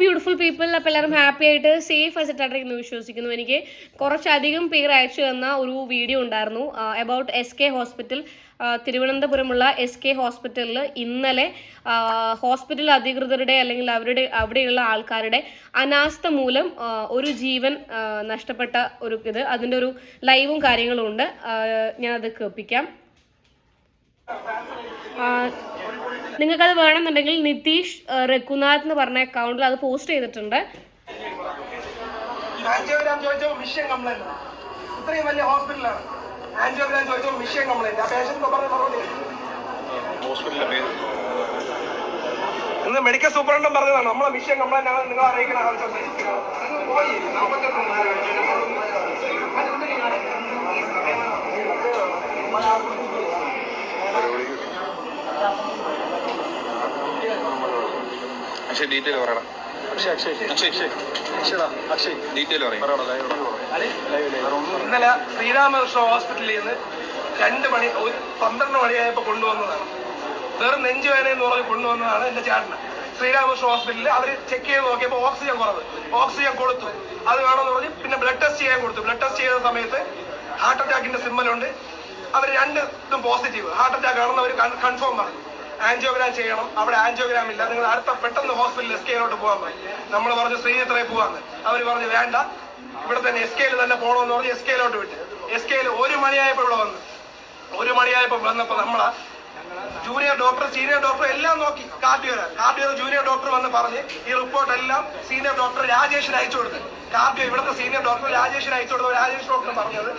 Beautiful people അപ്പോൾ എല്ലാവരും happy ആയിട്ട് സേഫ് ആയിട്ടായിരിക്കുന്നു വിശ്വസിക്കുന്നു. എനിക്ക് കുറച്ചധികം പേർ അയച്ചു തന്ന ഒരു വീഡിയോ ഉണ്ടായിരുന്നു. അബൌട്ട് എസ് കെ ഹോസ്പിറ്റൽ തിരുവനന്തപുരമുള്ള എസ് കെ ഹോസ്പിറ്റലിൽ ഇന്നലെ ഹോസ്പിറ്റൽ അധികൃതരുടെ അല്ലെങ്കിൽ അവരുടെ അവിടെയുള്ള ആൾക്കാരുടെ അനാസ്ഥ മൂലം ഒരു ജീവൻ നഷ്ടപ്പെട്ട ഒരു ഇത്. അതിന്റെ ഒരു ലൈവും കാര്യങ്ങളും ഉണ്ട്. ഞാനത് കേൾപ്പിക്കാം. നിങ്ങൾക്കത് വേണമെന്നുണ്ടെങ്കിൽ നിതീഷ് രഘുനാഥ് എന്ന് പറഞ്ഞ അക്കൗണ്ടിൽ അത് പോസ്റ്റ് ചെയ്തിട്ടുണ്ട്. ആൻജിയോഗ്രാം ചോദിച്ചപ്പോൾ മിഷൻ കംപ്ലൈന്റ് ഇത്രയും വലിയ ഹോസ്പിറ്റലാണ് ആൻജിയോഗ്രാം ചോദിച്ചപ്പോൾ മിഷൻ കംപ്ലൈന്റ് ആ? പേഷ്യന്റ് പറഞ്ഞ മറുപടി ഹോസ്പിറ്റലിലെ പേര്. ഇന്ന് മെഡിക്കൽ സൂപ്രണ്ടും പറഞ്ഞതാണ് നമ്മളെ മിഷൻ കംപ്ലൈന്റ് ആണ് നിങ്ങൾ അറിയിക്കണം ആവശ്യം പോയി. അക്ഷയ് ഡീറ്റെയിൽ പറയണം. അക്ഷയ് അക്ഷയ് അക്ഷയ് അക്ഷയ്. അക്ഷയ്. ഡീറ്റെയിൽ പറയും. ഇന്നലെ ശ്രീരാമകൃഷ്ണ ഹോസ്പിറ്റലിൽ നിന്ന് രണ്ട് മണി ഒരു പന്ത്രണ്ട് മണിയായപ്പോൾ കൊണ്ടുവന്നതാണ്. വേറെ നെഞ്ചുവേദന എന്ന് പറഞ്ഞ് കൊണ്ടുവന്നതാണ് എന്റെ ചേട്ടന്. ശ്രീരാമകൃഷ്ണ ഹോസ്പിറ്റലിൽ അവർ ചെക്ക് ചെയ്ത് നോക്കിയപ്പോൾ ഓക്സിജൻ കുറവ്. ഓക്സിജൻ കൊടുത്തു. അത് വേണമെന്ന് പറഞ്ഞ് പിന്നെ ബ്ലഡ് ടെസ്റ്റ് ചെയ്യാൻ കൊടുത്തു. ബ്ലഡ് ടെസ്റ്റ് ചെയ്ത സമയത്ത് ഹാർട്ട് അറ്റാക്കിന്റെ സിമ്മലുണ്ട് അവർ രണ്ട് ഇതും പോസിറ്റീവ് ഹാർട്ട് അറ്റാക്ക് ആണെന്ന് അവർ കൺഫേം പറഞ്ഞു. ആൻജിയോഗ്രാം ചെയ്യണം. അവിടെ ആൻജിയോഗ്രാം ഇല്ല. നിങ്ങൾ അടുത്ത പെട്ടെന്ന് ഹോസ്പിറ്റലിൽ എസ് കെയിലോട്ട് പോകാൻ പറഞ്ഞു നമ്മൾ പറഞ്ഞു ശ്രീചിത്രയിൽ പോകാന്ന്. അവർ പറഞ്ഞു വേണ്ട. ഇവിടെ തന്നെ എസ് കെയിൽ തന്നെ പോകണമെന്ന് പറഞ്ഞ് എസ് കെയിലോട്ട് വിട്ട്. എസ് കെയിൽ ഒരു മണിയായപ്പോൾ ഇവിടെ വന്നു. ഒരു മണിയായപ്പോൾ വന്നപ്പോൾ നമ്മള ജൂനിയർ ഡോക്ടർ സീനിയർ ഡോക്ടർ എല്ലാം നോക്കി. കാർഡിയോ കാർഡിയോ ജൂനിയർ ഡോക്ടർ വന്ന് പറഞ്ഞ് ഈ റിപ്പോർട്ട് എല്ലാം സീനിയർ ഡോക്ടർ രാജേഷിന് അയച്ചു കൊടുത്ത്. കാർഡിയോ ഇവിടുത്തെ സീനിയർ ഡോക്ടർ രാജേഷിന് അയച്ചു കൊടുത്ത. രാജേഷ് ഡോക്ടർ പറഞ്ഞത്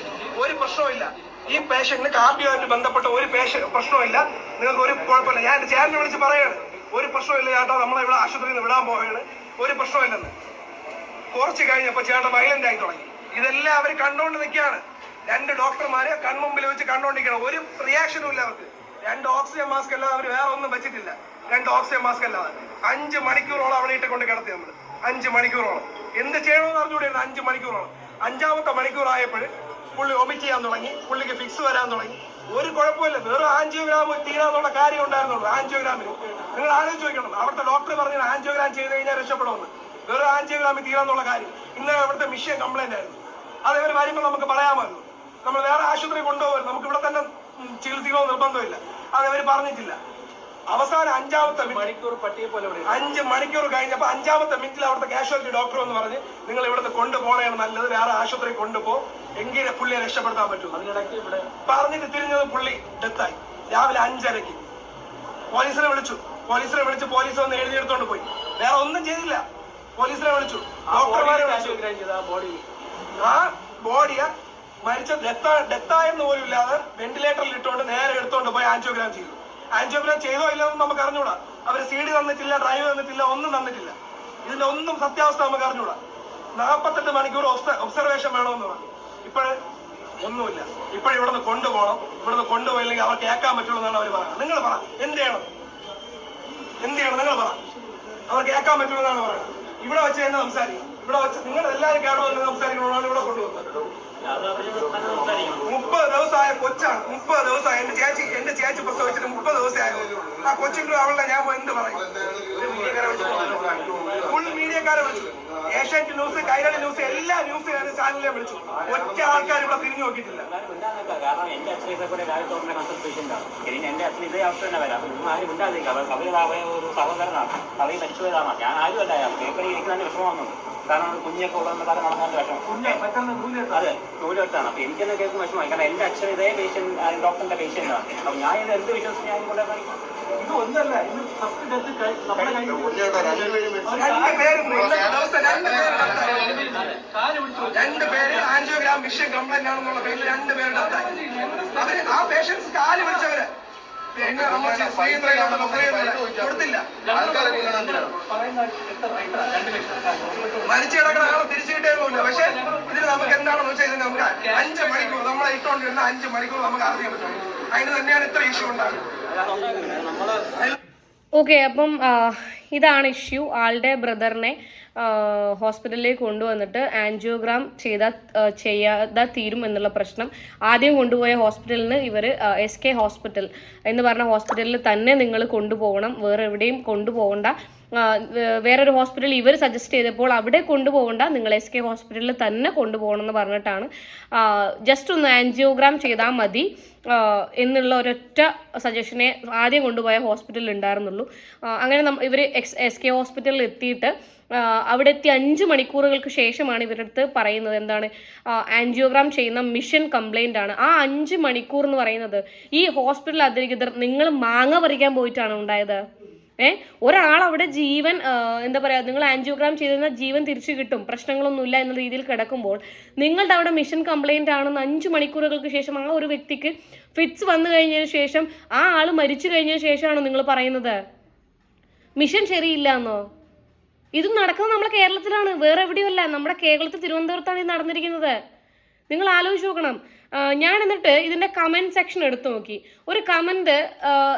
ഒരു പ്രശ്നവുമില്ല ഈ പേഷ്യന്റിന് കാർഡിയോയായിട്ട് ബന്ധപ്പെട്ട ഒരു പേഷ്യൻ പ്രശ്നമില്ല നിങ്ങൾക്ക് ഒരു കുഴപ്പമില്ല. ഞാൻ ചേട്ടനെ വിളിച്ച് പറയാണ്. ഒരു പ്രശ്നമില്ല ചേട്ടാ നമ്മളെ ഇവിടെ ആശുപത്രിയിൽ നിന്ന് വിടാൻ പോവുകയാണ്. ഒരു പ്രശ്നമില്ലെന്ന് കുറച്ച് കഴിഞ്ഞപ്പോ ചേട്ടൻ വയലന്റ് ആയി തുടങ്ങി. ഇതെല്ലാം അവർ കണ്ടോണ്ട് നിൽക്കുകയാണ്. രണ്ട് ഡോക്ടർമാര് കൺമുമ്പിൽ വെച്ച് കണ്ടോണ്ടിരിക്കണം ഒരു റിയാക്ഷനും ഇല്ല അവർക്ക്. രണ്ട് ഓക്സിജൻ മാസ്ക് അല്ലാതെ അവർ വേറെ ഒന്നും വെച്ചിട്ടില്ല. രണ്ട് ഓക്സിജൻ മാസ്ക് അല്ലാതെ. അഞ്ച് മണിക്കൂറോളം അവിടെ ഇട്ട് കൊണ്ട് കിടത്തി നമ്മൾ അഞ്ച് മണിക്കൂറോളം. എന്ത് ചെയ്യണമെന്ന് അറിഞ്ഞുകൂടിയാണ് അഞ്ച് മണിക്കൂറോളം. അഞ്ചാമത്തെ മണിക്കൂർ ആയപ്പോൾ പുള്ളി ഒമിറ്റ് ചെയ്യാൻ തുടങ്ങി. പുള്ളിക്ക് ഫിക്സ് വരാൻ തുടങ്ങി. ഒരു കുഴപ്പമില്ല. വെറും ആൻജിയോഗ്രാം തീരാന്നുള്ള കാര്യം ഉണ്ടായിരുന്നുള്ളൂ. ആൻജിയോഗ്രാമിന് നിങ്ങൾ ആലോചിച്ച് നോക്കണം. അവിടുത്തെ ഡോക്ടർ പറഞ്ഞ ആൻജിയോഗ്രാം ചെയ്ത് കഴിഞ്ഞാൽ രക്ഷപ്പെടുമെന്ന്. വെറും ആൻജിയോഗ്രാമിൽ തീരാന്നുള്ള കാര്യം. ഇന്ന് അവിടുത്തെ മിഷൻ കംപ്ലൈന്റ് ആയിരുന്നു. അത് ഇവർ വരുമ്പോൾ നമുക്ക് പറയാമായിരുന്നു നമ്മൾ വേറെ ആശുപത്രി കൊണ്ടുപോകരുത്. നമുക്ക് ഇവിടെ തന്നെ ചികിത്സിക്കണോ നിർബന്ധമില്ല. അത് അവർ പറഞ്ഞിട്ടില്ല. അവസാനം അഞ്ചാമത്തെ മണിക്കൂർ പട്ടിയെ പോലെ അഞ്ച് മണിക്കൂർ കഴിഞ്ഞപ്പോൾ അഞ്ചാമത്തെ മിനിറ്റിൽ അവിടുത്തെ കാഷ്വാലിറ്റി ഡോക്ടർ എന്ന് പറഞ്ഞ് നിങ്ങൾ ഇവിടുന്ന് കൊണ്ടുപോകണേ നല്ലത്. വേറെ ആശുപത്രി കൊണ്ടുപോ. എങ്കിലേ പുള്ളിയെ രക്ഷപ്പെടുത്താൻ ഇവിടെ പറഞ്ഞിട്ട് തിരിഞ്ഞത് പുള്ളി ഡെത്തായി. രാവിലെ അഞ്ചരയ്ക്ക്. പോലീസിനെ വിളിച്ചു. പോലീസിനെ വിളിച്ച് പോലീസ് വന്ന് എഴുതിയെടുത്തോണ്ട് പോയി. വേറെ ഒന്നും ചെയ്തില്ല. പോലീസിനെ വിളിച്ചു. ഡോക്ടർമാരെ വിളിച്ചു. ആ ബോഡിയാ മരിച്ച ഡെത്താ ഡെത്തായെന്ന് പോലും ഇല്ലാതെ വെന്റിലേറ്ററിൽ ഇട്ടുകൊണ്ട് നേരെ എടുത്തോണ്ട് പോയി ആൻജിയോഗ്രാം ചെയ്തു. ആൻജിയോഗ്രാം ചെയ്തോ ഇല്ലെന്ന് നമുക്ക് അറിഞ്ഞൂടാ. അവർ സി ഡി തന്നിട്ടില്ല ഡ്രൈവ് തന്നിട്ടില്ല ഒന്നും തന്നിട്ടില്ല. ഇതിന്റെ ഒന്നും സത്യാവസ്ഥ നമുക്ക് അറിഞ്ഞൂടാ. നാപ്പത്തെട്ട് മണിക്കൂർ ഒബ്സർവേഷൻ വേണമെന്ന് പറഞ്ഞു. ഇപ്പോഴ് ഒന്നുമില്ല. ഇപ്പോൾ ഇവിടുന്ന് കൊണ്ടുപോകണം. ഇവിടുന്ന് കൊണ്ടുപോയില്ലെങ്കിൽ അവർ കേൾക്കാൻ പറ്റുള്ളൂ എന്നാണ് അവർ പറയുന്നത്. നിങ്ങൾ പറ എന്ത് ചെയ്യണം എന്ത് ചെയ്യണം നിങ്ങൾ പറ. അവർ കേൾക്കാൻ പറ്റുള്ളൂ എന്നാണ് പറയുന്നത്. ഇവിടെ വെച്ച് തന്നെ സംസാരിക്കും. ഇവിടെ വെച്ച് നിങ്ങൾ എല്ലാവരും കേട്ടോ സംസാരിക്കണമെന്നാണ് ഇവിടെ കൊണ്ടുവന്നത് മുപ്പത് ദിവസമായ കൊച്ചാണ്. മുപ്പത് ദിവസമായി. എന്റെ ചേച്ചി എന്റെ ചേച്ചി പ്രസവിച്ചിട്ട് മുപ്പത് ദിവസമായ ആ കൊച്ചിന്റെ അവളെ ഞാൻ എന്ത് പറയും? ഫുൾ മീഡിയക്കാരെ വിളിച്ചു ഏഷ്യാനെറ്റ് ന്യൂസ് കൈരളി ന്യൂസ് എല്ലാ ന്യൂസ് ചാനലിലെ വിളിച്ചു. ഒറ്റ ആൾക്കാർ ഇവിടെ തിരിഞ്ഞു നോക്കിയിട്ടില്ല. കാരണം എന്റെ അച്ഛൻ ഇതേപോലെ രാജ്യത്തോടെ കൺസൾട്ടേഷൻ ഉണ്ടാവും ഇനി എന്റെ അച്ഛൻ ഇതേ അവസ്ഥ തന്നെ വരാം. ഒന്നും ആരും ഉണ്ടാകുന്നില്ല അവർ അവർ അവയെ ഒരു സഹോദരനാണ്. അവയെ മരിച്ചുപോയതാണ് ഞാൻ ആരും അല്ല പേപ്പറിൽ എനിക്ക് തന്നെ വിഷമം വന്നത് കാരണം ഒരു കുഞ്ഞൊക്കെ ഉള്ള കാലം നടക്കാൻ വിഷമം. അതെ നൂലെടുത്താണ് അപ്പൊ എനിക്കെന്നെ കേൾക്കും വിഷമമായി. കാരണം എന്റെ അച്ഛൻ ഇതേ പേഷ്യൻ ഡോക്ടറിന്റെ ആണ്. അപ്പൊ ഞാൻ ഇത് എന്ത് വിശ്വസിച്ച് ഞാൻ കൊണ്ടേ ഇത് ഒന്നല്ല രണ്ട് പേര് ആൻജിയോഗ്രാം മിഷൻ കംപ്ലൈന്റ് ആണെന്നുള്ള പേരിൽ രണ്ട് പേര്. അവർ ആ പേഷ്യൻസ് കാൽ പിടിച്ചവര്. പിന്നെ നമ്മൾ കൊടുത്തില്ല. മരിച്ചു കിടക്കുന്ന ആളെ തിരിച്ചു കിട്ടിയൊന്നുമില്ല പക്ഷെ ഇതിന് നമുക്ക് എന്താണെന്ന് വെച്ചാൽ ഇതിന് നമുക്ക് അഞ്ച് മണിക്കൂർ നമ്മളെ ഇട്ടുകൊണ്ടിരുന്ന അഞ്ച് മണിക്കൂർ നമുക്ക് അറിയാൻ പറ്റും. അതിന് തന്നെയാണ് ഇത്ര ഇഷ്യൂ ഉണ്ടാകുന്നത്. ഓക്കെ അപ്പം ഇതാണ് ഇഷ്യൂ. ആളുടെ ബ്രദറിനെ ഹോസ്പിറ്റലിലേക്ക് കൊണ്ടുവന്നിട്ട് ആൻജിയോഗ്രാം ചെയ്താൽ ചെയ്യാതെ തീരും എന്നുള്ള പ്രശ്നം ആദ്യം കൊണ്ടുപോയ ഹോസ്പിറ്റലിന് ഇവർ എസ് കെ ഹോസ്പിറ്റൽ എന്ന് പറഞ്ഞ ഹോസ്പിറ്റലിൽ തന്നെ നിങ്ങൾ കൊണ്ടുപോകണം. വേറെ എവിടെയും കൊണ്ടുപോകണ്ട. വേറൊരു ഹോസ്പിറ്റൽ ഇവർ സജസ്റ്റ് ചെയ്തപ്പോൾ അവിടെ കൊണ്ടുപോകണ്ട. നിങ്ങൾ എസ് കെ ഹോസ്പിറ്റലിൽ തന്നെ കൊണ്ടുപോകണം എന്ന് പറഞ്ഞിട്ടാണ്. ജസ്റ്റ് ഒന്ന് ആൻജിയോഗ്രാം ചെയ്താൽ മതി എന്നുള്ള ഒരൊറ്റ സജഷനെ ആദ്യം കൊണ്ടുപോയ ഹോസ്പിറ്റലിൽ ഉണ്ടായിരുന്നുള്ളൂ. അങ്ങനെ ഇവർ എക്സ് എസ് കെ ഹോസ്പിറ്റലിൽ എത്തിയിട്ട് അവിടെ എത്തി അഞ്ച് മണിക്കൂറുകൾക്ക് ശേഷമാണ് ഇവരുടെ അടുത്ത് പറയുന്നത് എന്താണ് ആൻജിയോഗ്രാം ചെയ്യുന്ന മിഷൻ കംപ്ലൈന്റ് ആണ്. ആ അഞ്ച് മണിക്കൂർ എന്ന് പറയുന്നത് ഈ ഹോസ്പിറ്റൽ അധികൃതർ നിങ്ങൾ മാങ്ങ പറിക്കാൻ പോയിട്ടാണ് ഉണ്ടായത്. ഏ? ഒരാൾ അവിടെ ജീവൻ എന്താ പറയുക നിങ്ങൾ ആൻജിയോഗ്രാം ചെയ്തിരുന്ന ജീവൻ തിരിച്ചു കിട്ടും പ്രശ്നങ്ങളൊന്നുമില്ല എന്ന രീതിയിൽ കിടക്കുമ്പോൾ നിങ്ങളുടെ അവിടെ മിഷൻ കംപ്ലൈന്റ് ആണെന്ന് അഞ്ച് മണിക്കൂറുകൾക്ക് ശേഷം ആ ഒരു വ്യക്തിക്ക് ഫിറ്റ്സ് വന്നു കഴിഞ്ഞതിന് ശേഷം ആ ആൾ മരിച്ചു കഴിഞ്ഞതിന് ശേഷമാണോ നിങ്ങൾ പറയുന്നത്? മിഷൻ ശരിയില്ല എന്നോ ഇതും നടക്കുന്നത് നമ്മുടെ കേരളത്തിലാണ് വേറെ എവിടെയുമല്ല. നമ്മുടെ കേരളത്തിൽ തിരുവനന്തപുരത്താണ് ഇത് നടന്നിരിക്കുന്നത്. നിങ്ങൾ ആലോചിച്ച് നോക്കണം. ഞാൻ എന്നിട്ട് ഇതിന്റെ കമന്റ് സെക്ഷൻ എടുത്തു നോക്കി. ഒരു കമന്റ്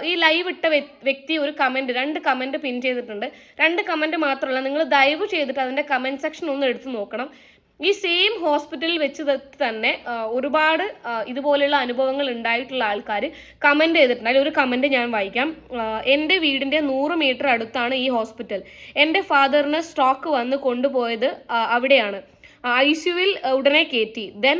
ഈ ലൈവ് ഇട്ട വ്യക്തി ഒരു കമന്റ് രണ്ട് കമന്റ് പിൻ ചെയ്തിട്ടുണ്ട്. രണ്ട് കമന്റ് മാത്രമല്ല നിങ്ങൾ ദയവ് ചെയ്തിട്ട് അതിന്റെ കമന്റ് സെക്ഷൻ ഒന്ന് എടുത്തു നോക്കണം. ഈ സെയിം ഹോസ്പിറ്റലിൽ വെച്ച് തന്നെ ഒരുപാട് ഇതുപോലെയുള്ള അനുഭവങ്ങൾ ഉണ്ടായിട്ടുള്ള ആൾക്കാർ കമന്റ് ചെയ്തിട്ടുണ്ട്. അതിൽ ഒരു കമന്റ് ഞാൻ വായിക്കാം. എന്റെ വീടിന്റെ നൂറ് മീറ്റർ അടുത്താണ് ഈ ഹോസ്പിറ്റൽ എന്റെ ഫാദറിന് സ്ട്രോക്ക് വന്ന് കൊണ്ടുപോയത് അവിടെയാണ്. ഐ സിയുവിൽ ഉടനെ കയറ്റി ദെൻ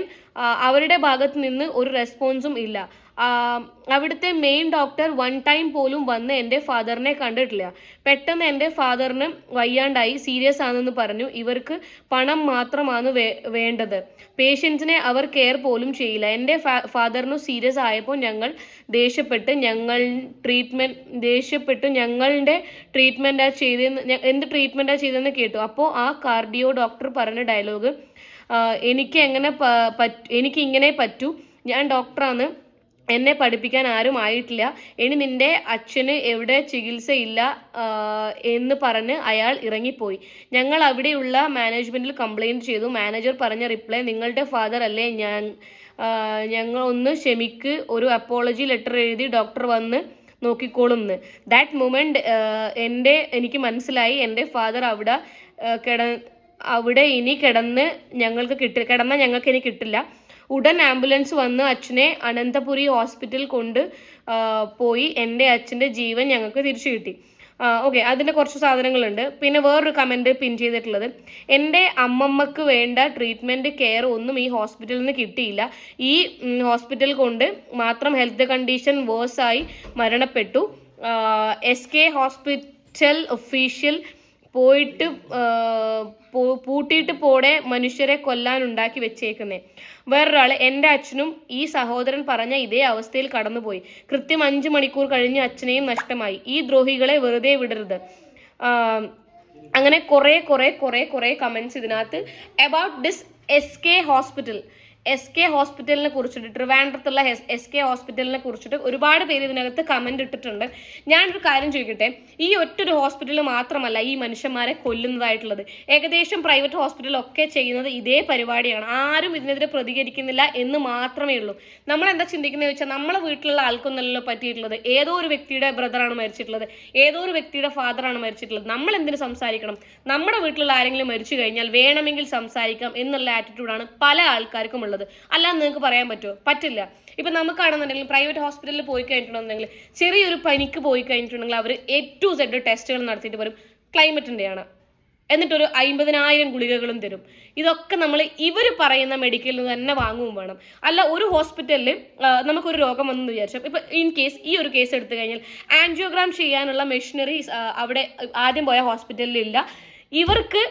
അവരുടെ ഭാഗത്ത് നിന്ന് ഒരു റെസ്പോൺസും ഇല്ല. അവിടുത്തെ മെയിൻ ഡോക്ടർ വൺ ടൈം പോലും വന്ന് എന്റെ ഫാദറിനെ കണ്ടിട്ടില്ല. പെട്ടെന്ന് എന്റെ ഫാദറിന് വയ്യാണ്ടായി സീരിയസ് ആണെന്ന് പറഞ്ഞു. ഇവർക്ക് പണം മാത്രമാണ് വേണ്ടത്. പേഷ്യൻസിനെ അവർ കെയർ പോലും ചെയ്യില്ല. എന്റെ ഫാദറിന് സീരിയസ് ആയപ്പോൾ ഞങ്ങൾ ദേഷ്യപ്പെട്ട് ഞങ്ങൾ ട്രീറ്റ്മെന്റ് ദേഷ്യപ്പെട്ട് ഞങ്ങളുടെ ട്രീറ്റ്മെന്റാ ചെയ്തെന്ന് ഞ- എന്ത് ട്രീറ്റ്മെന്റാ ചെയ്തതെന്ന് കേട്ടു. അപ്പോൾ ആ കാർഡിയോ ഡോക്ടർ പറഞ്ഞ ഡയലോഗ് എനിക്ക് എങ്ങനെ എനിക്ക് ഇങ്ങനെ പറ്റൂ. ഞാൻ ഡോക്ടറാണ് എന്നെ പഠിപ്പിക്കാൻ ആരും ആയിട്ടില്ല. ഇനി നിന്റെ അച്ഛന് എവിടെ ചികിത്സയില്ല എന്ന് പറഞ്ഞ് അയാൾ ഇറങ്ങിപ്പോയി. ഞങ്ങൾ അവിടെയുള്ള മാനേജ്മെന്റിൽ കംപ്ലൈന്റ് ചെയ്തു. മാനേജർ പറഞ്ഞ റിപ്ലൈ നിങ്ങളുടെ ഫാദർ അല്ലേ? ഞാൻ ഞങ്ങൾ ഒന്ന് ക്ഷമിക്ക്. ഒരു അപ്പോളജി ലെറ്റർ എഴുതി ഡോക്ടർ വന്ന് നോക്കിക്കോളും എന്ന് ദാറ്റ് മൊമെന്റ് എന്റെ എനിക്ക് മനസ്സിലായി. എന്റെ ഫാദർ അവിടെ കിട അവിടെ ഇനി കിടന്ന് ഞങ്ങൾക്ക് കിട്ടി കിടന്നാൽ ഞങ്ങൾക്ക് ഇനി കിട്ടില്ല. ഉടൻ ആംബുലൻസ് വന്ന് അച്ഛനെ അനന്തപുരി ഹോസ്പിറ്റൽ കൊണ്ട് പോയി എന്റെ അച്ഛന്റെ ജീവൻ ഞങ്ങൾക്ക് തിരിച്ചു കിട്ടി. ഓക്കെ അതിന്റെ കുറച്ച് സാധനങ്ങളുണ്ട്. പിന്നെ വേറൊരു കമന്റ് പിൻ ചെയ്തിട്ടുള്ളത്. എന്റെ അമ്മമ്മക്ക് വേണ്ട ട്രീറ്റ്മെന്റ് കെയർ ഒന്നും ഈ ഹോസ്പിറ്റലിൽ നിന്ന് കിട്ടിയില്ല. ഈ ഹോസ്പിറ്റൽ കൊണ്ട് മാത്രം ഹെൽത്ത് കണ്ടീഷൻ വേഴ്സായി മരണപ്പെട്ടു. എസ് കെ ഹോസ്പിറ്റൽ ഒഫീഷ്യൽ പോയിട്ട് പൂട്ടിയിട്ട് പോടെ മനുഷ്യരെ കൊല്ലാൻ ഉണ്ടാക്കി വെച്ചേക്കുന്നേ. വേറൊരാൾ എന്റെ അച്ഛനും ഈ സഹോദരൻ പറഞ്ഞ ഇതേ അവസ്ഥയിൽ കടന്നുപോയി. കൃത്യം അഞ്ച് മണിക്കൂർ കഴിഞ്ഞ് അച്ഛനെയും നഷ്ടമായി. ഈ ദ്രോഹികളെ വെറുതെ വിടരുത്. അങ്ങനെ കുറേ കുറേ കുറേ കുറേ കമൻസ് ഇതിനകത്ത്. About this S K hospital S K ഹോസ്പിറ്റലിനെ കുറിച്ചിട്ട് ട്രിവാൻഡ്രത്തുള്ള എസ് കെ ഹോസ്പിറ്റലിനെ കുറിച്ചിട്ട് ഒരുപാട് പേര് ഇതിനകത്ത് കമന്റ് ഇട്ടിട്ടുണ്ട്. ഞാനൊരു കാര്യം ചോദിക്കട്ടെ? ഈ ഒറ്റൊരു ഹോസ്പിറ്റൽ മാത്രമല്ല ഈ മനുഷ്യന്മാരെ കൊല്ലുന്നതായിട്ടുള്ളത്. ഏകദേശം പ്രൈവറ്റ് ഹോസ്പിറ്റലൊക്കെ ചെയ്യുന്നത് ഇതേ പരിപാടിയാണ്. ആരും ഇതിനെതിരെ പ്രതികരിക്കുന്നില്ല എന്ന് മാത്രമേ ഉള്ളൂ. നമ്മൾ എന്താ ചിന്തിക്കുന്നത് വെച്ചാൽ നമ്മളെ വീട്ടിലുള്ള ആൾക്കൊന്നല്ലോ പറ്റിയിട്ടുള്ളത്. ഏതോ ഒരു വ്യക്തിയുടെ ബ്രദറാണ് മരിച്ചിട്ടുള്ളത്. ഏതോ ഒരു വ്യക്തിയുടെ ഫാദറാണ് മരിച്ചിട്ടുള്ളത്. നമ്മൾ എന്തിനു സംസാരിക്കണം? നമ്മുടെ വീട്ടിലുള്ള ആരെങ്കിലും മരിച്ചു കഴിഞ്ഞാൽ വേണമെങ്കിൽ സംസാരിക്കാം എന്നുള്ള ആറ്റിറ്റ്യൂഡാണ് പല ആൾക്കാർക്കും ഉള്ളത്. അല്ലാതെ നിങ്ങൾക്ക് പറയാൻ പറ്റുമോ? പറ്റില്ല. ഇപ്പൊ നമുക്കാണെന്നുണ്ടെങ്കിൽ പ്രൈവറ്റ് ഹോസ്പിറ്റലിൽ പോയി കഴിഞ്ഞിട്ടുണ്ടെങ്കിൽ ചെറിയൊരു പനിക്ക് പോയി കഴിഞ്ഞിട്ടുണ്ടെങ്കിൽ അവർ എ ടു സെഡ് ടെസ്റ്റുകൾ നടത്തിയിട്ട് വരും. ക്ലൈമറ്റിന്റെയാണ് എന്നിട്ടൊരു അമ്പതിനായിരം ഗുളികകളും തരും. ഇതൊക്കെ നമ്മൾ ഇവർ പറയുന്ന മെഡിക്കലിൽ നിന്ന് തന്നെ വാങ്ങുകയും വേണം. അല്ല ഒരു ഹോസ്പിറ്റലിൽ നമുക്കൊരു രോഗം വന്നു വിചാരിച്ചു ഇപ്പൊ ഇൻ കേസ് ഈ ഒരു കേസ് എടുത്തു കഴിഞ്ഞാൽ ആൻജിയോഗ്രാം ചെയ്യാനുള്ള മെഷീനറി അവിടെ ആദ്യം പോയ ഹോസ്പിറ്റലിൽ ഇല്ല ഇവർക്ക്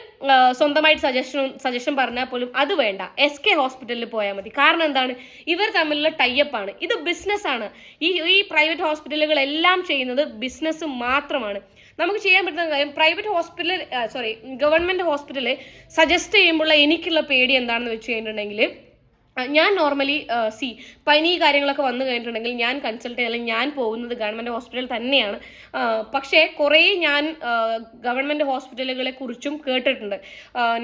സ്വന്തമായിട്ട് സജഷനും സജഷൻ പറഞ്ഞാൽ പോലും അത് വേണ്ട. എസ് കെ ഹോസ്പിറ്റലിൽ പോയാൽ മതി. കാരണം എന്താണ്? ഇവർ തമ്മിലുള്ള ടൈപ്പാണ് ഇത് ബിസിനസ്സാണ് ഈ ഈ പ്രൈവറ്റ് ഹോസ്പിറ്റലുകളെല്ലാം ചെയ്യുന്നത് ബിസിനസ് മാത്രമാണ്. നമുക്ക് ചെയ്യാൻ പറ്റുന്ന കാര്യം പ്രൈവറ്റ് ഹോസ്പിറ്റൽ സോറി ഗവൺമെന്റ് ഹോസ്പിറ്റലിൽ സജസ്റ്റ് ചെയ്യുമ്പോൾ എനിക്കുള്ള പേടി എന്താണെന്ന് വെച്ച് കഴിഞ്ഞിട്ടുണ്ടെങ്കിൽ ഞാൻ നോർമലി സി പനി കാര്യങ്ങളൊക്കെ വന്നു കഴിഞ്ഞിട്ടുണ്ടെങ്കിൽ ഞാൻ കൺസൾട്ട് ചെയ്യാൻ അല്ലെങ്കിൽ ഞാൻ പോകുന്നത് ഗവൺമെന്റ് ഹോസ്പിറ്റൽ തന്നെയാണ്. പക്ഷേ കുറേ ഞാൻ ഗവൺമെന്റ് ഹോസ്പിറ്റലുകളെ കുറിച്ചും കേട്ടിട്ടുണ്ട്.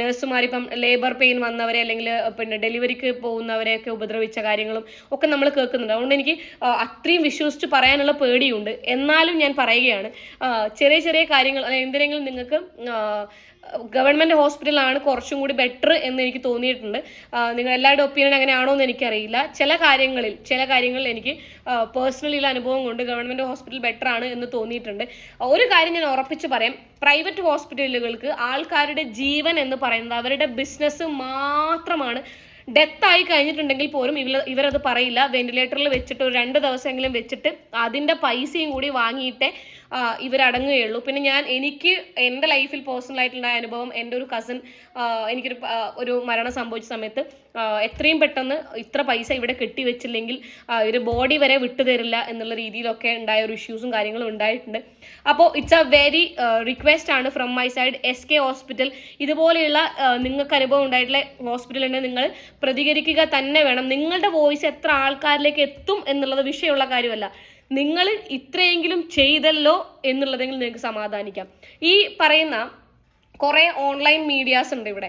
നഴ്സുമാർ ഇപ്പം ലേബർ പെയിൻ വന്നവരെ അല്ലെങ്കിൽ പിന്നെ ഡെലിവറിക്ക് പോകുന്നവരെയൊക്കെ ഉപദ്രവിച്ച കാര്യങ്ങളും ഒക്കെ നമ്മൾ കേൾക്കുന്നുണ്ട്. അതുകൊണ്ട് എനിക്ക് അത്രയും വിശ്വസിച്ച് പറയാനുള്ള പേടിയുണ്ട്. എന്നാലും ഞാൻ പറയുകയാണ് ചെറിയ ചെറിയ കാര്യങ്ങൾ അല്ലെങ്കിൽ എന്തിനെങ്കിലും നിങ്ങൾക്ക് ഗവൺമെന്റ് ഹോസ്പിറ്റലാണ് കുറച്ചും കൂടി ബെറ്റർ എന്ന് എനിക്ക് തോന്നിയിട്ടുണ്ട്. നിങ്ങൾ എല്ലാവരുടെ ഒപ്പീനിയൻ അങ്ങനെയാണോ എന്ന് എനിക്കറിയില്ല. ചില കാര്യങ്ങളിൽ ചില കാര്യങ്ങളിൽ എനിക്ക് പേഴ്സണലി അനുഭവം കൊണ്ട് ഗവൺമെന്റ് ഹോസ്പിറ്റൽ ബെറ്റർ ആണ് എന്ന് തോന്നിയിട്ടുണ്ട്. ഒരു കാര്യം ഞാൻ ഉറപ്പിച്ച് പറയാം. പ്രൈവറ്റ് ഹോസ്പിറ്റലുകൾക്ക് ആൾക്കാരുടെ ജീവൻ എന്ന് പറയുന്നത് അവരുടെ ബിസിനസ് മാത്രമാണ്. ഡെത്ത് ആയി കഴിഞ്ഞിട്ടുണ്ടെങ്കിൽ പോലും ഇവർ ഇവരത് പറയില്ല. വെന്റിലേറ്ററിൽ വെച്ചിട്ട് ഒരു രണ്ട് ദിവസമെങ്കിലും വെച്ചിട്ട് അതിന്റെ പൈസയും കൂടി വാങ്ങിയിട്ടേ ഇവരടങ്ങുകയുള്ളൂ. പിന്നെ ഞാൻ എനിക്ക് എന്റെ ലൈഫിൽ പേഴ്സണൽ ആയിട്ടുണ്ടായ അനുഭവം എന്റെ ഒരു കസിൻ എനിക്കൊരു ഒരു മരണം സംഭവിച്ച സമയത്ത് എത്രയും പെട്ടെന്ന് ഇത്ര പൈസ ഇവിടെ കെട്ടിവെച്ചില്ലെങ്കിൽ ഒരു ബോഡി വരെ വിട്ടുതരില്ല എന്നുള്ള രീതിയിലൊക്കെ ഉണ്ടായ ഒരു ഇഷ്യൂസും കാര്യങ്ങളും ഉണ്ടായിട്ടുണ്ട്. അപ്പോൾ ഇറ്റ്സ് എ വെരി റിക്വസ്റ്റ് ആണ് from my side S K hospital ഇതുപോലെയുള്ള നിങ്ങൾക്ക് അനുഭവം ഉണ്ടായിട്ടുള്ള ഹോസ്പിറ്റലിനെ നിങ്ങൾ പ്രതികരിക്കുക തന്നെ വേണം. നിങ്ങളുടെ വോയിസ് എത്ര ആൾക്കാരിലേക്ക് എത്തും എന്നുള്ളത് വിഷയമുള്ള കാര്യമല്ല. നിങ്ങൾ ഇത്രയെങ്കിലും ചെയ്തല്ലോ എന്നുള്ളതെങ്കിൽ നിങ്ങൾക്ക് സമാധാനിക്കാം. ഈ പറയുന്ന കുറേ ഓൺലൈൻ മീഡിയാസ് ഉണ്ട് ഇവിടെ.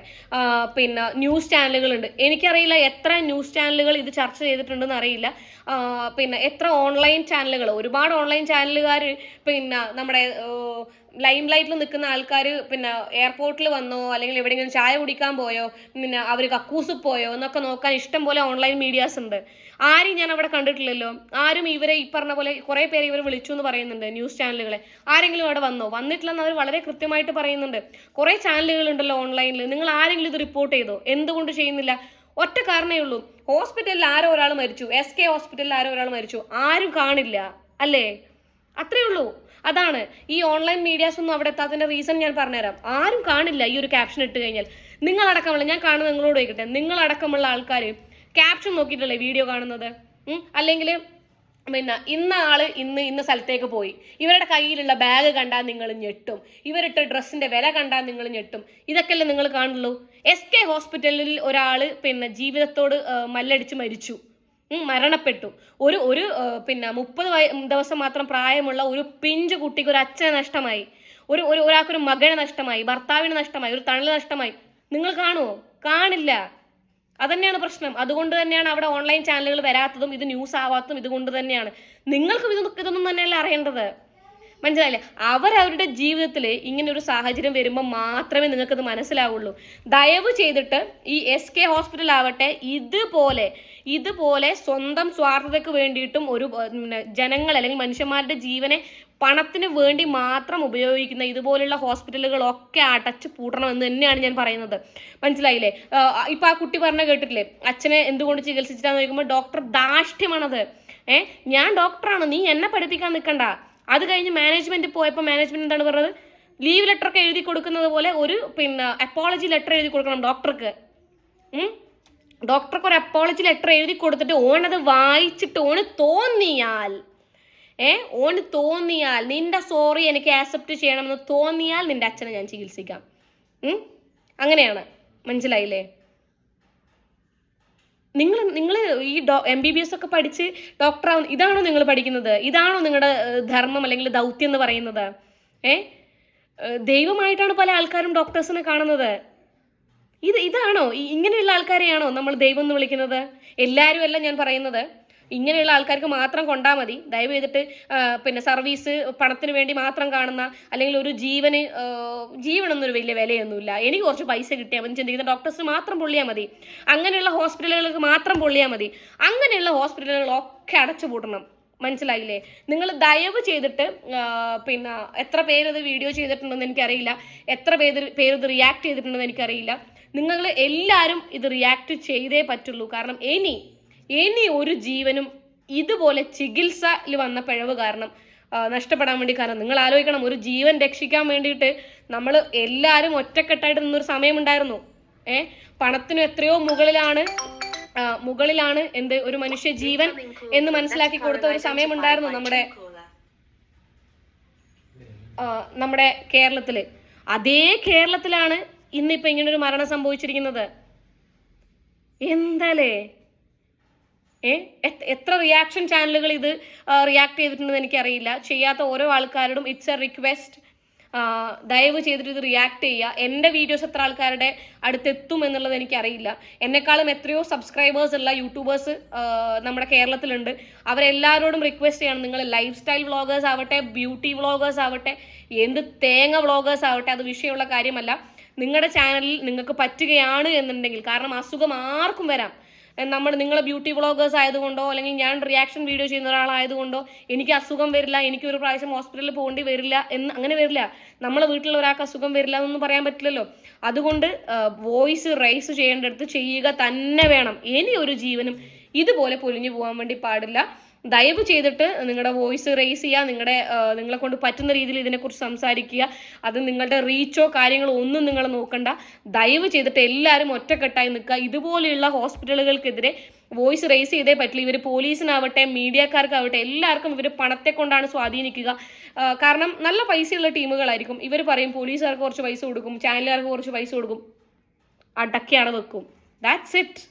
പിന്നെ ന്യൂസ് ചാനലുകളുണ്ട് എനിക്കറിയില്ല എത്ര ന്യൂസ് ചാനലുകൾ ഇത് ചർച്ച ചെയ്തിട്ടുണ്ടെന്ന് അറിയില്ല. പിന്നെ എത്ര ഓൺലൈൻ ചാനലുകൾ ഒരുപാട് ഓൺലൈൻ ചാനലുകാർ പിന്നെ നമ്മുടെ ലൈം ലൈറ്റിൽ നിൽക്കുന്ന ആൾക്കാർ പിന്നെ എയർപോർട്ടിൽ വന്നോ അല്ലെങ്കിൽ എവിടെയെങ്കിലും ചായ കുടിക്കാൻ പോയോ പിന്നെ അവർ കക്കൂസ് പോയോ എന്നൊക്കെ നോക്കാൻ ഇഷ്ടം പോലെ ഓൺലൈൻ മീഡിയാസ് ഉണ്ട്. ആരും ഞാൻ അവിടെ കണ്ടിട്ടില്ലല്ലോ. ആരും ഇവരെ ഈ പറഞ്ഞ പോലെ കുറേ പേര് ഇവർ വിളിച്ചു എന്ന് പറയുന്നുണ്ട് ന്യൂസ് ചാനലുകളെ. ആരെങ്കിലും അവിടെ വന്നോ? വന്നിട്ടില്ലെന്ന് അവർ വളരെ കൃത്യമായിട്ട് പറയുന്നുണ്ട്. കുറേ ചാനലുകൾ ഉണ്ടല്ലോ ഓൺലൈനിൽ. നിങ്ങൾ ആരെങ്കിലും ഇത് റിപ്പോർട്ട് ചെയ്തോ? എന്തുകൊണ്ട് ചെയ്യുന്നില്ല? ഒറ്റ കാരണമേ ഉള്ളൂ. ഹോസ്പിറ്റലിൽ ആരോ ഒരാൾ മരിച്ചു. എസ് കെ ഹോസ്പിറ്റലിൽ ആരോ ഒരാൾ മരിച്ചു. ആരും കാണില്ല. അല്ലേ? അത്രേ ഉള്ളൂ. അതാണ്. ഈ ഓൺലൈൻ മീഡിയാസ് ഒന്നും അവിടെ എത്താത്തതിന്റെ റീസൺ ഞാൻ പറഞ്ഞുതരാം. ആരും കാണില്ല ഈ ഒരു ക്യാപ്ഷൻ ഇട്ട് കഴിഞ്ഞാൽ. നിങ്ങളടക്കമുള്ള ഞാൻ കാണുന്നത് നിങ്ങളോട് ചോദിക്കട്ടെ. നിങ്ങളടക്കമുള്ള ആൾക്കാർ ക്യാപ്ഷൻ നോക്കിയിട്ടല്ലേ വീഡിയോ കാണുന്നത്? അല്ലെങ്കിൽ പിന്നെ ഇന്ന ആൾ ഇന്ന് ഇന്ന സ്ഥലത്തേക്ക് പോയി. ഇവരുടെ കയ്യിലുള്ള ബാഗ് കണ്ടാൽ നിങ്ങൾ ഞെട്ടും. ഇവരിട്ട ഡ്രസ്സിന്റെ വില കണ്ടാൽ നിങ്ങൾ ഞെട്ടും. ഇതൊക്കെയല്ലേ നിങ്ങൾ കാണുള്ളൂ? എസ് കെ ഹോസ്പിറ്റലിൽ ഒരാൾ പിന്നെ ജീവിതത്തോട് മല്ലടിച്ച് മരിച്ചു. മരണപ്പെട്ടു. ഒരു ഒരു പിന്നെ മുപ്പത് വയ ദിവസം മാത്രം പ്രായമുള്ള ഒരു പിഞ്ചു കുട്ടിക്ക് ഒരു അച്ഛനെ നഷ്ടമായി. ഒരു ഒരു ഒരാൾക്കൊരു മകനെ നഷ്ടമായി ഭർത്താവിനെ നഷ്ടമായി ഒരു തണൽ നഷ്ടമായി. നിങ്ങൾ കാണുമോ കാണില്ല. അതന്നെയാണ് പ്രശ്നം. അതുകൊണ്ട് തന്നെയാണ് അവിടെ ഓൺലൈൻ ചാനലുകൾ വരാത്തതും ഇത് ന്യൂസ് ആവാത്തതും ഇതുകൊണ്ട് തന്നെയാണ്. നിങ്ങൾക്ക് ഇത് ഇതൊന്നും തന്നെയല്ല അറിയേണ്ടത്? മനസ്സിലായില്ലേ? അവരുടെ ജീവിതത്തിൽ ഇങ്ങനെ ഒരു സാഹചര്യം വരുമ്പോൾ മാത്രമേ നിങ്ങൾക്കത് മനസ്സിലാവുള്ളൂ. ദയവ് ചെയ്തിട്ട് ഈ എസ് കെ ഹോസ്പിറ്റൽ ആവട്ടെ ഇതുപോലെ ഇതുപോലെ സ്വന്തം സ്വാർത്ഥതയ്ക്ക് വേണ്ടിയിട്ടും ഒരു ജനങ്ങൾ അല്ലെങ്കിൽ മനുഷ്യന്മാരുടെ ജീവനെ പണത്തിന് വേണ്ടി മാത്രം ഉപയോഗിക്കുന്ന ഇതുപോലുള്ള ഹോസ്പിറ്റലുകളൊക്കെ അടച്ച് പൂട്ടണമെന്ന് തന്നെയാണ് ഞാൻ പറയുന്നത്. മനസ്സിലായില്ലേ? ഇപ്പം ആ കുട്ടി പറഞ്ഞ കേട്ടിട്ടില്ലേ? അച്ഛനെ എന്തുകൊണ്ട് ചികിത്സിച്ചിട്ടാന്ന് ചോദിക്കുമ്പോൾ ഡോക്ടർ ദാഷ്ട്യമാണത് ഏഹ് ഞാൻ ഡോക്ടറാണ് നീ എന്നെ പഠിപ്പിക്കാൻ നിൽക്കണ്ട. അത് കഴിഞ്ഞ് മാനേജ്മെന്റ് പോയപ്പോൾ മാനേജ്മെന്റ് എന്താണ് പറഞ്ഞത്? ലീവ് ലെറ്റർ ഒക്കെ എഴുതി കൊടുക്കുന്നത് പോലെ ഒരു പിന്നെ അപ്പോളജി ലെറ്റർ എഴുതി കൊടുക്കണം ഡോക്ടർക്ക് ഡോക്ടർക്ക് ഒരു അപ്പോളജി ലെറ്റർ എഴുതി കൊടുത്തിട്ട് ഓണത് വായിച്ചിട്ട് ഓണ് തോന്നിയാൽ ഏ ഓന് തോന്നിയാൽ നിന്റെ സോറി എനിക്ക് ആക്സെപ്റ്റ് ചെയ്യണമെന്ന് തോന്നിയാൽ നിന്റെ അച്ഛനെ ഞാൻ ചികിത്സിക്കാം? അങ്ങനെയാണ്. മനസ്സിലായില്ലേ? നിങ്ങൾ നിങ്ങൾ ഈ ഡോ എം ബി ബി എസ് ഒക്കെ പഠിച്ച് ഡോക്ടറാവും ഇതാണോ നിങ്ങൾ പഠിക്കുന്നത്? ഇതാണോ നിങ്ങളുടെ ധർമ്മം അല്ലെങ്കിൽ ദൗത്യം എന്ന് പറയുന്നത്? ഏ? ദൈവമായിട്ടാണ് പല ആൾക്കാരും ഡോക്ടേഴ്സിനെ കാണുന്നത്. ഇത് ഇതാണോ? ഇങ്ങനെയുള്ള ആൾക്കാരെയാണോ നമ്മൾ ദൈവം എന്ന് വിളിക്കുന്നത്? എല്ലാവരും അല്ല ഞാൻ പറയുന്നത്. ഇങ്ങനെയുള്ള ആൾക്കാർക്ക് മാത്രം കൊണ്ടാൽ മതി. ദയവ് ചെയ്തിട്ട് പിന്നെ സർവീസ് പണത്തിന് വേണ്ടി മാത്രം കാണുന്ന അല്ലെങ്കിൽ ഒരു ജീവന് ജീവനൊന്നൊരു വലിയ വിലയൊന്നുമില്ല. എനിക്ക് കുറച്ച് പൈസ കിട്ടിയാൽ മതി. ചിന്തിക്കുന്ന ഡോക്ടേഴ്സിന് മാത്രം പൊള്ളിയാൽ മതി. അങ്ങനെയുള്ള ഹോസ്പിറ്റലുകൾക്ക് മാത്രം പൊള്ളിയാൽ മതി. അങ്ങനെയുള്ള ഹോസ്പിറ്റലുകളൊക്കെ അടച്ചു പൂട്ടണം. മനസ്സിലായില്ലേ? നിങ്ങൾ ദയവ് ചെയ്തിട്ട് പിന്നെ എത്ര പേരത് വീഡിയോ ചെയ്തിട്ടുണ്ടെന്ന് എനിക്കറിയില്ല. എത്ര പേര് പേരത് റിയാക്ട് ചെയ്തിട്ടുണ്ടെന്ന് എനിക്കറിയില്ല. നിങ്ങൾ എല്ലാവരും ഇത് റിയാക്ട് ചെയ്തേ പറ്റുള്ളൂ. കാരണം ഇനി ഇനി ഒരു ജീവനും ഇതുപോലെ ചികിത്സയിൽ വന്ന പിഴവ് കാരണം നഷ്ടപ്പെടാൻ വേണ്ടി കാരണം നിങ്ങൾ ആലോചിക്കണം. ഒരു ജീവൻ രക്ഷിക്കാൻ വേണ്ടിയിട്ട് നമ്മൾ എല്ലാവരും ഒറ്റക്കെട്ടായിട്ട് നിന്നൊരു സമയമുണ്ടായിരുന്നു. ഏ? പണത്തിനും എത്രയോ മുകളിലാണ് മുകളിലാണ് എന്ത്? ഒരു മനുഷ്യ ജീവൻ എന്ന് മനസ്സിലാക്കി കൊടുത്ത ഒരു സമയമുണ്ടായിരുന്നു നമ്മുടെ നമ്മുടെ കേരളത്തിൽ. അതേ കേരളത്തിലാണ് ഇന്നിപ്പോ ഇങ്ങനെ ഒരു മരണം സംഭവിച്ചിരിക്കുന്നത്. എന്താലേ? ഏ? എത്ര- റിയാക്ഷൻ ചാനലുകൾ ഇത് റിയാക്ട് ചെയ്തിട്ടുണ്ടെന്ന് എനിക്കറിയില്ല. ചെയ്യാത്ത ഓരോ ആൾക്കാരോടും ഇറ്റ്സ് എ റിക്വസ്റ്റ് ദയവ് ചെയ്തിട്ട് ഇത് റിയാക്ട് ചെയ്യുക. എന്റെ വീഡിയോസ് എത്ര ആൾക്കാരുടെ അടുത്തെത്തും എന്നുള്ളത് എനിക്കറിയില്ല. എന്നെക്കാളും എത്രയോ സബ്സ്ക്രൈബേഴ്സ് ഉള്ള യൂട്യൂബേഴ്സ് നമ്മുടെ കേരളത്തിലുണ്ട്. അവരെല്ലാവരോടും റിക്വസ്റ്റ് ചെയ്യണം. നിങ്ങൾ ലൈഫ് സ്റ്റൈൽ വ്ളോഗേഴ്സ് ആവട്ടെ ബ്യൂട്ടി വ്ളോഗേഴ്സ് ആവട്ടെ എന്ത് തേങ്ങ വ്ളോഗേഴ്സ് ആവട്ടെ അത് വിഷയമുള്ള കാര്യമല്ല. നിങ്ങളുടെ ചാനലിൽ നിങ്ങൾക്ക് പറ്റുകയാണ് എന്നുണ്ടെങ്കിൽ കാരണം അസുഖം ആർക്കും വരാം. നമ്മൾ നിങ്ങൾ ബ്യൂട്ടി വ്ളോഗേഴ്സ് ആയതുകൊണ്ടോ അല്ലെങ്കിൽ ഞാൻ റിയാക്ഷൻ വീഡിയോ ചെയ്യുന്ന ഒരാളായതുകൊണ്ടോ എനിക്ക് അസുഖം വരില്ല എനിക്ക് ഒരു പ്രാവശ്യം ഹോസ്പിറ്റലിൽ പോകേണ്ടി വരില്ല എന്ന് അങ്ങനെ വരില്ല. നമ്മളെ വീട്ടിലുള്ള ഒരാൾക്ക് അസുഖം വരില്ല എന്നൊന്നും പറയാൻ പറ്റില്ലല്ലോ. അതുകൊണ്ട് വോയിസ് റൈസ് ചെയ്യേണ്ടടുത്ത് ചെയ്യുക തന്നെ വേണം. ഇനി ഒരു ജീവനും ഇതുപോലെ പൊലിഞ്ഞു പോകാൻ വേണ്ടി പാടില്ല. ദയവ് ചെയ്തിട്ട് നിങ്ങളുടെ വോയിസ് റേസ് ചെയ്യുക നിങ്ങളുടെ നിങ്ങളെ കൊണ്ട് പറ്റുന്ന രീതിയിൽ ഇതിനെക്കുറിച്ച് സംസാരിക്കുക. അത് നിങ്ങളുടെ റീച്ചോ കാര്യങ്ങളോ ഒന്നും നിങ്ങൾ നോക്കണ്ട. ദയവ് ചെയ്തിട്ട് എല്ലാവരും ഒറ്റക്കെട്ടായി നിൽക്കുക. ഇതുപോലെയുള്ള ഹോസ്പിറ്റലുകൾക്കെതിരെ വോയിസ് റേസ് ചെയ്തേ പറ്റില്ല. ഇവർ പോലീസിനാവട്ടെ മീഡിയക്കാർക്കാവട്ടെ എല്ലാവർക്കും ഇവർ പണത്തെ കൊണ്ടാണ് സ്വാധീനിക്കുക. കാരണം നല്ല പൈസയുള്ള ടീമുകളായിരിക്കും. ഇവർ പറയും പോലീസുകാർക്ക് കുറച്ച് പൈസ കൊടുക്കും ചാനലുകാർക്ക് കുറച്ച് പൈസ കൊടുക്കും. അടക്കയാണ് വെക്കും. That's it